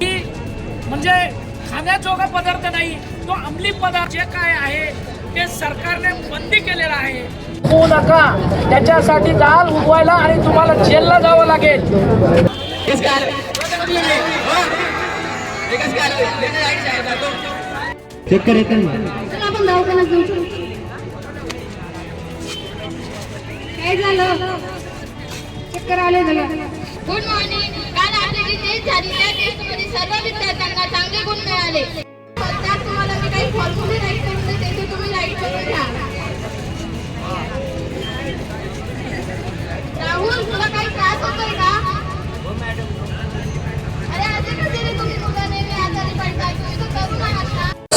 की म्हणजे खाण्याजोगा पदार्थ नाही तो अंमली पदार्थ जे काय आहे ते सरकारने बंदी केलेला आहे. होऊ नका. त्याच्यासाठी दाल उगवायला आणि तुम्हाला जेलला जावं लागेल. चक्कर येते काय झालं आले झालं गुड मॉर्निंग काल आपली जी टेस्ट झाली त्या टेस्टमध्ये सर्व विद्यार्थ्यांना चांगले गुण मिळाले.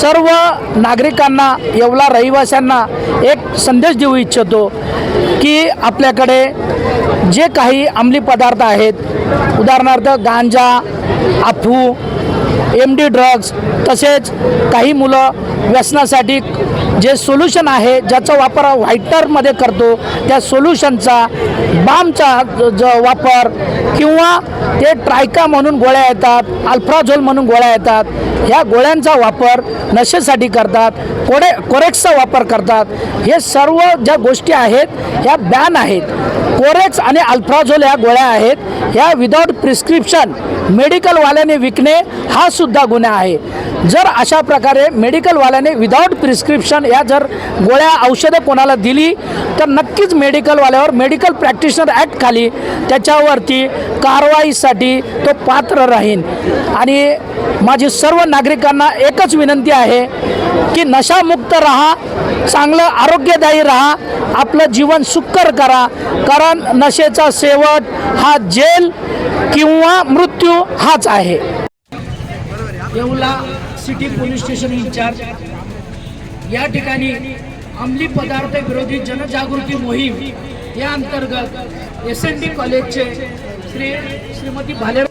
सर्व नागरिकांना येवला रहिवाशांना एक संदेश देऊ इच्छितो की आपल्याकडे जे काही अंमली पदार्थ आहेत उदाहरणार्थ गांजा अफू एम डी ड्रग्ज तसेच काही मुलं व्यसनासाठी जे सोल्युशन आहे ज्याचा वापर व्हायटरमध्ये करतो त्या सोल्युशनचा बामचा ज ज- वापर किंवा ते ट्रायका म्हणून गोळ्या येतात अल्फ्राझोल म्हणून गोळ्या येतात ह्या गोळ्यांचा वापर नशेसाठी करतात कोडे कोरेक्सचा वापर करतात. हे सर्व ज्या गोष्टी आहेत ह्या बॅन आहेत. कोरेक्स आणि अल्फ्राझोल ह्या गोळ्या आहेत. ह्या विदाऊट प्रिस्क्रिप्शन मेडिकलवाल्याने विकणे हा सुद्धा गुन्हा आहे. जर अशा प्रकारे मेडिकलवाल्याने विदाऊट प्रिस्क्रिप्शन या जर गोळ्या औषधं कोणाला दिली तर नक्कीच मेडिकलवाल्यावर मेडिकल प्रॅक्टिशनर ॲक्ट खाली. त्याच्यावरती कारवाईसाठी तो पात्र राहीन. आणि माझी सर्व नागरिकांना एकच विनंती आहे की नशामुक्त राहा चांगलं आरोग्यदायी राहा आपलं जीवन सुकर करा. कारण नशेचा शेवट हा जेल किंवा मृत्यू हाच आहे. Yeola city police station incharge या ठिकाणी अंमली पदार्थ विरोधी जनजागृती मोहीम या अंतर्गत एस एन डी कॉलेजचे श्री श्रीमती भाले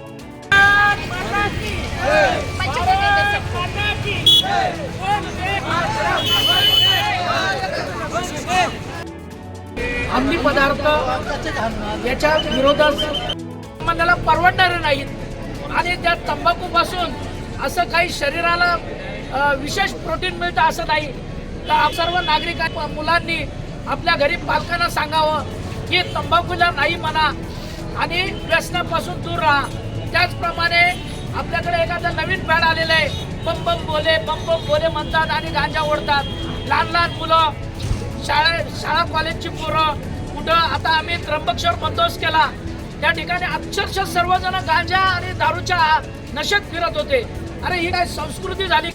अंमली पदार्थ याच्या विरोधात मनाला परवडणारे नाहीत. आणि त्या तंबाखूपासून असं काही शरीराला विशेष प्रोटीन मिळतं असं नाही. तर सर्व नागरिकां मुलांनी आपल्या घरी पालकांना सांगावं की तंबाखूला नाही म्हणा आणि व्यसनापासून दूर राहा. त्याचप्रमाणे आपल्याकडे एखादं नवीन फॅड आलेलं आहे. बम बम बोले बम बम बोले म्हणतात आणि गांजा ओढतात. लहान लहान मुलं शाळा शाळा कॉलेजची पोरं कुठं आता आम्ही त्र्यंबकेश्वर बंदोबस्त केला. त्या ठिकाणी अक्षरशः सर्वजण गांजा आणि दारूच्या नशेत फिरत होते. अरे ही काय संस्कृती झाली?